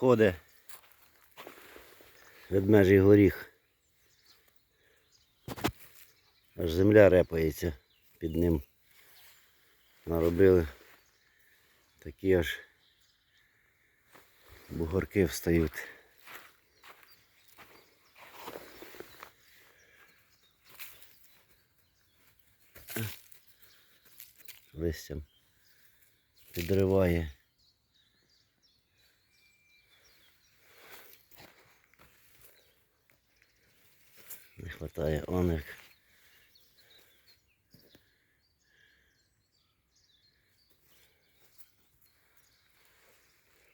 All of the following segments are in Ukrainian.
сходи. Ведмежий горіх. Аж земля репається під ним. Наробили такі аж бугорки встають. Листям підриває. Не хватає оник.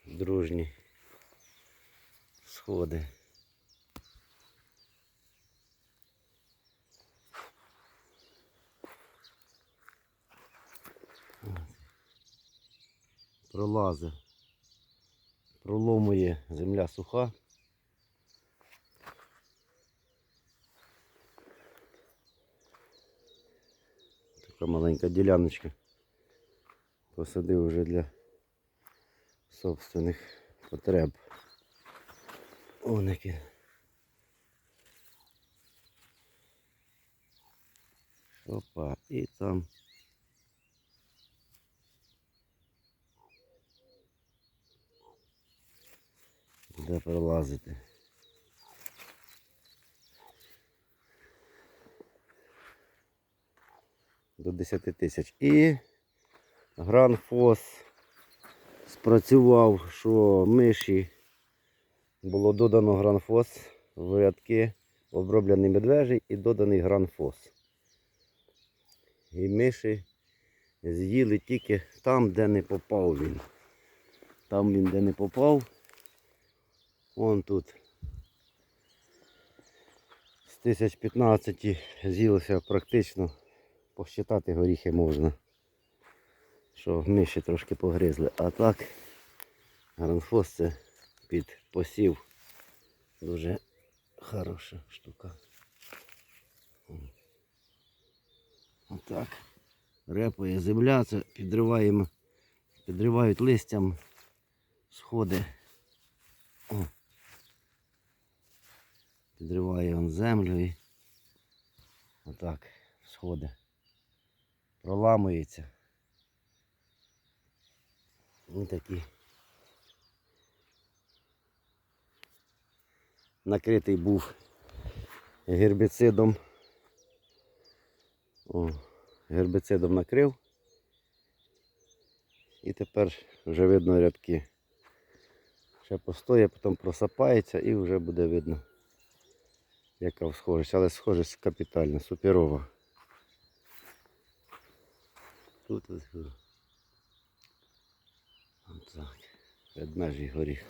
Дружні сходи. Пролази. Проломує земля суха. Така маленька діляночка. Посадив вже для собственних потреб. Оники. Опа, і там. Де пролазити. До 10 тисяч. І гранфос спрацював, що миші було додано гранфос в рядки, оброблений медвежий і доданий гранфос. І миші з'їли тільки там, де не попав він. Там він де не попав. Вон тут. З 1015 з'їлося практично. Посчитати горіхи можна. Що миші трошки погризли. А так гранфос це під посів. Дуже хороша штука. Отак. Репає земля, це підриваємо, підривають листям сходи. О. Підриває он землю і отак сходи. Проламується. Ось такі. Накритий був гербіцидом. О, гербіцидом накрив. І тепер вже видно рядки. Ще постоє, потім просапається і вже буде видно, яка схожість. Але схожість капітальна, суперова. Тут ось. Отак. Ведмежий горіх.